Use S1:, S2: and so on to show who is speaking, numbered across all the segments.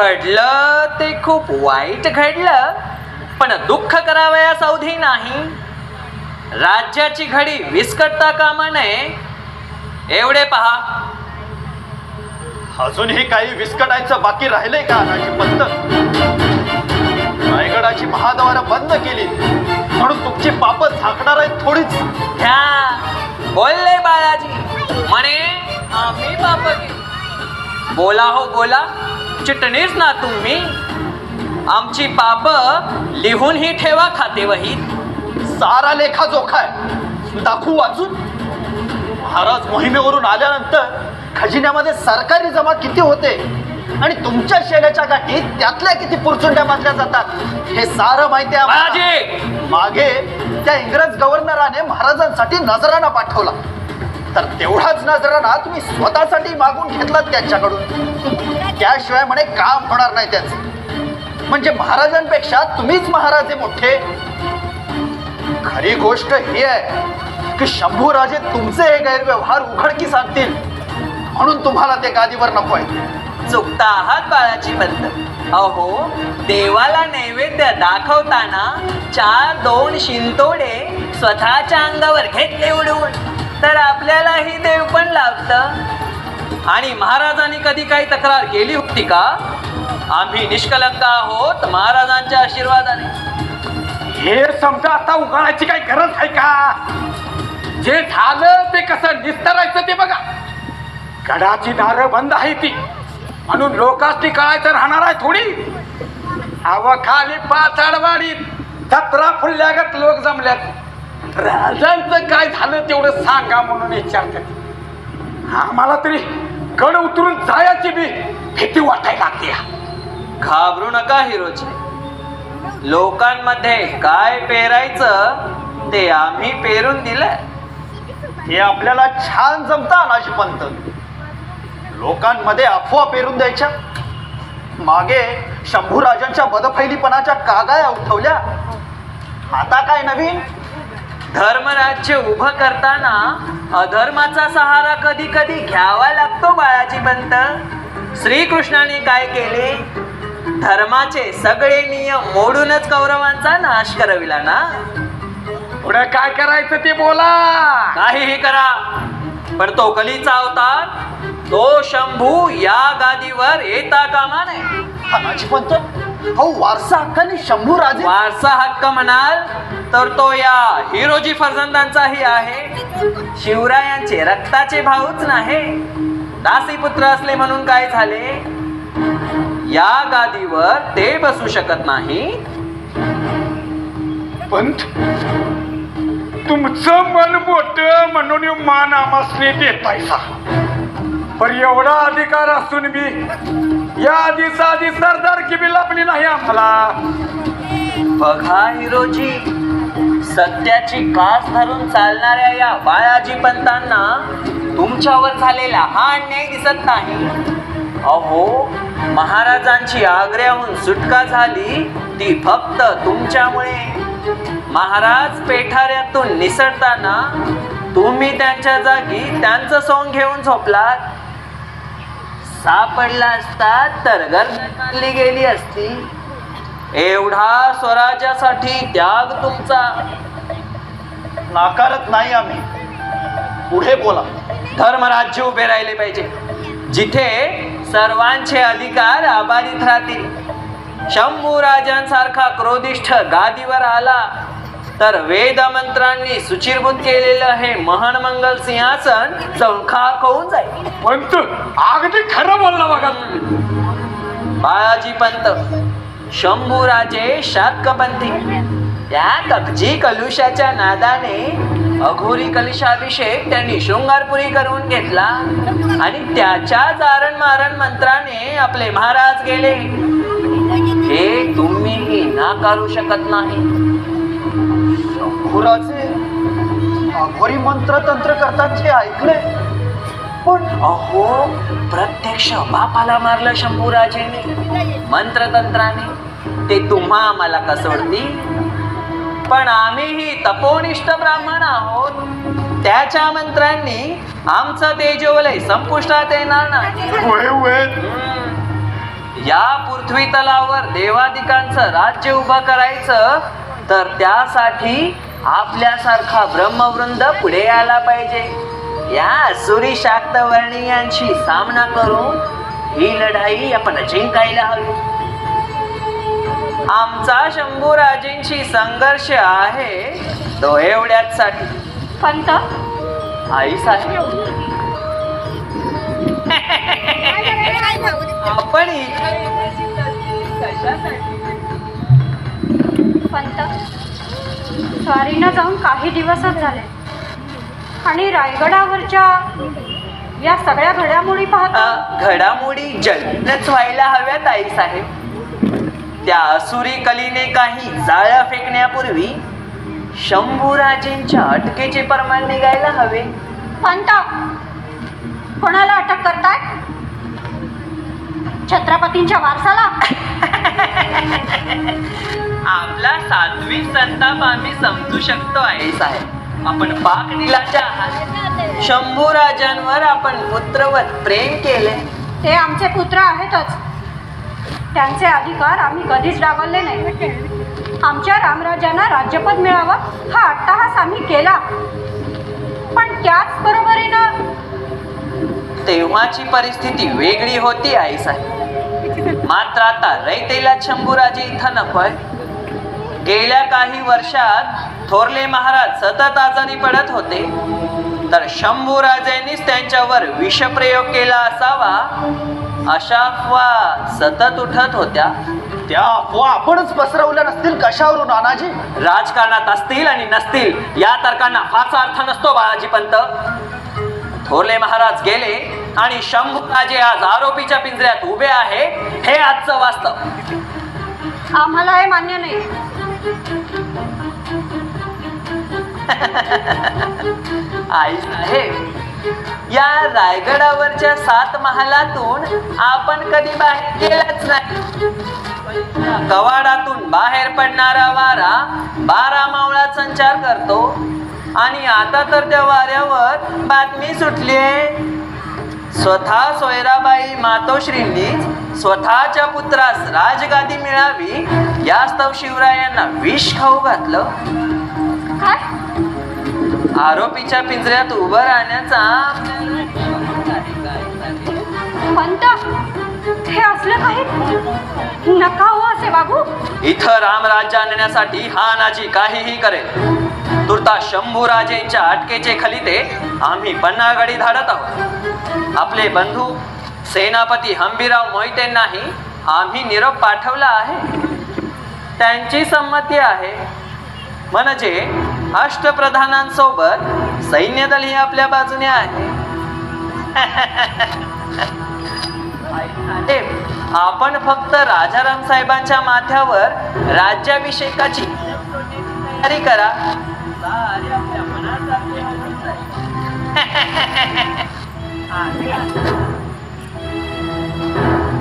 S1: घडलं ते खूप वाईट घडलं पण दुःख करावयास अवधी नाही. राज्याची घडी विस्कटता कामा नये. एवढे पहा.
S2: अजूनही काही विस्कटायचं बाकी राहिलंय का राजी पंत? रायगडाची महाद्वारं बंद केली. म्हणून तुमची पाप झाकणार आहेत थोडीच.
S1: घ्या. बोलले बाळाजी म्हणे आम्ही बाप बोला हो बोला. चिटणीस ना तुम्ही. आमची पाप लिहूनही ठेवा खाते वहीत.
S2: सारा लेखा जोखा आहे. दाखवू वाचून. महाराज मोहिमेवरून आल्यानंतर खजिन्यामध्ये सरकारी जमा किती होते? आणि तुमच्या शेल्याच्या गाठी त्यातल्या किती पुरचुंड्या बांधल्या जातात? हे सारं माहिती आहे मागे त्या इंग्रज गव्हर्नराने महाराजांसाठी नजराना पाठवला. तर तेवढाच नजराना तुम्ही स्वतःसाठी मागून घेतलात त्यांच्याकडून. त्याशिवाय म्हणे काम होणार नाही त्याचं. म्हणजे महाराजांपेक्षा तुम्हीच महाराजे मोठे. खरी गोष्ट ही आहे की शंभूराजे तुमचे हे गैरव्यवहार उघडकीस आणतील. म्हणून तुम्हाला ते गादीवर नको आहे.
S1: चुकता आहात बाळाची बंद अहो देवाला नैवेद्य दाखवताना चार दोन शिंतोडे स्वतःच्या अंगावर घेतले उडवून. तर आपल्यालाही देव पण लावत आणि महाराजांनी कधी काही तक्रार केली होती का? आम्ही निष्कलंक आहोत महाराजांच्या आशीर्वादाने.
S3: हे समजा आता उगाळायची काही गरज आहे का? जे झालं ते कसं निस्तरायचं ते बघा. गडाची दार बंद आहे ती. म्हणून लोकांनी कळायचं राहणार आहे थोडी. हवा खाली पाचाडवाडीत जत्रा फुलल्यागत लोक जमल्यात. राजांचं काय झालं तेवढं सांगा म्हणून विचारतात आम्हाला तरी गड उतरून जायची बी भीती वाटायला लागते
S1: घाबरू नका हिरोचे लोकांमध्ये काय पेरायचं ते आम्ही पेरून दिलंय.
S2: हे आपल्याला छान जमतं अनाजी पंत. लोकांमध्ये अफवा पेरून द्यायच्या. मागे शंभूराजांच्या बदफैलीपणाच्या कागाया उठवल्या. आता काय नवीन?
S1: धर्मराज्य उभं करताना अधर्माचा सहारा कधी कधी घ्यावा लागतो बाळाची पंत. श्रीकृष्णाने काय केले? धर्माचे सगळे नियम मोडूनच कौरवांचा नाश करविला ना?
S3: पुढे काय करायचं ते बोला.
S1: काहीही करा पण तो कलीचा अवतार तो शंभू या गादीवर येता कामा नये.
S2: पंत अहो वारसा हक्काने शंभूराजे
S1: वारसा हक्क म्हणाल तर तो या हिरोजी फर्जंदांचाही आहे. शिवरायांचे रक्ताचे भाऊच नाही. दासीपुत्र असले म्हणून काय झाले? या गादीवर ते बसू शकत नाही.
S3: पंत तुमचं मन मोठ म्हणून मान आमासने देतायसा. पण एवढा अधिकार असून बी या आधी आधी सरदार की बी लाभली नाही आम्हाला.
S1: बघा हिरोजी सत्याची कास धरून चालणाऱ्या या बाळाजी पंतांना तुमच्यावर झालेला हा अन्याय दिसत नाही. अहो महाराजांची आग्र्याहून सुटका झाली ती फक्त तुमच्यामुळे. महाराज पेठाऱ्यातून निसटताना तुम्ही त्यांच्या जागी त्यांचं सोंग घेऊन झोपलात. सापडला असता तर गर्दी गेली असती. एवढा स्वराज्यासाठी त्याग तुमचा.
S2: नाकारत नाही आम्ही. पुढे बोला.
S1: धर्मराज्य उभे राहिले पाहिजे. जिथे सर्वांचे अधिकार अबाधित राहतील. शंभू राजांसारखा क्रोधिष्ठ गादीवर आला. तर वेद मंत्रांनी सुचिरभूत केलेलं हे महनमंगल सिंहासन चौखाक होऊन जाईल.
S3: पंत अगदी खरं बोलला बघा
S1: बाळाजी पंत शंभू राजे शातकपंथी त्या कपजी कलुषाच्या नादाने अघोरी कलशाभिषेक त्यांनी शृंगारपुरी करून घेतला. आणि त्याच्या जारण मारण मंत्राने आपले महाराज गेले. हे तुम्हीही नाकारू शकत नाही.
S2: शंभूराजे अघोरी मंत्र तंत्र करतात हे ऐकले. पण
S1: अहो प्रत्यक्ष बापाला मारलं शंभूराजेने मंत्रतंत्राने ते तुम्हा आम्हाला कसोडती पण आम्हीही तपोनिष्ठ ब्राह्मण आहोत. त्याच्या मंत्रांनी आमचं तेजोवलय संपुष्टात येणार नाही. या पृथ्वी तलावर देवादिकांचं राज्य उभं करायचं तर त्यासाठी आपल्यासारखा ब्रह्मवृंद पुढे आला पाहिजे. या असुरी शाक्त वर्णीयांशी सामना करून ही लढाई आपण जिंकायला हवी. आमचा शंभूराजेंशी संघर्ष आहे तो एवढ्याच साठी
S4: पंत
S1: आई साहेब आपण
S4: पंत स्वारीनं जाऊन काही दिवसच झाले. आणि रायगडावरच्या या सगळ्या घडामोडी पाहता
S1: घडामोडी जलदच व्हायला हव्यात आई साहेब. त्या असुरी कलीने काही जाळ्या फेकण्यापूर्वी शंभूराजेंच्या अटकेचे प्रमाण निघायला हवे.
S4: पंत कोणाला अटक करताय? छत्रपतींच्या वारसाला.
S1: आपला सात्विक संताप आम्ही समजू शकतो आई साहेब. आपण पाकनिलाच्या आहात. शंभूराजांवर आपण पुत्रवत प्रेम केले
S4: ते आमचे पुत्र आहेतच. त्यांचे अधिकार आम्ही कधीच डावलले नाही. आमच्या रामराजांना राज्यपद मिळावं हा अट्टाहास आम्ही केला. पण त्याच बरोबरीनं
S1: तेव्हाची परिस्थिती वेगळी होती आई साहेब. मात्र आता रैतेला शंभूराजे इथं नकोय. गेल्या काही वर्षात थोरले महाराज सतत आजारी पडत होते. तर शंभूराजेंनीच त्यांच्यावर विषप्रयोग केला असावा अशा अफवा सतत उठत होत्या.
S2: त्या अफवा आपणच पसरवल्या नसतील कशावरून नानाजी?
S1: राजकारणात असतील आणि नसतील या तर्कांना फारसा अर्थ नसतो बाळाजी पंत थोरले महाराज गेले आणि शंभूराजे आज आरोपीच्या पिंजऱ्यात उभे आहे हे आजचं वास्तव.
S4: आम्हाला हे मान्य नाही.
S1: आई साहेब या रायगडावरच्या सात महालातून आपण कधी बाहेर गेलाच नाही. कवाडातून बाहेर पडणारा वारा बारा मावळात संचार करतो. आणि आता तर त्या वाऱ्यावर बातमी सुटली आहे स्वतः सोयराबाई मातोश्रींनीच स्वतःच्या पुत्रास राजगादी मिळावी यास्तव शिवरायांना विष खाऊ घातलं. आरोपीच्या पिंजऱ्यात उभं राहण्याचा
S4: पंत हे असलं काही? नका हो असे वागू.
S1: इथं रामराज्य आणण्यासाठी हा नाजी काहीही करेल. तुर्ता शंभूराजेंच्या अटकेचे खलिते आम्ही पन्नागडी धाडत आहोत. आपले बंधू सेनापती हंबीराव मोहितेंनाही आम्ही निरोप पाठवला आहे. त्यांची संमती आहे. म्हणजे अष्टप्रधानांसोबत सैन्यदल ही आपल्या बाजूने आहे. आपण फक्त राजाराम साहेबांच्या माथ्यावर राज्याभिषेकाची तयारी करा. सारे आपल्या मनासारखे होऊन जाईल.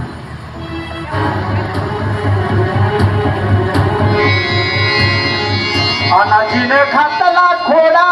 S3: अनाजीने घातला खोडा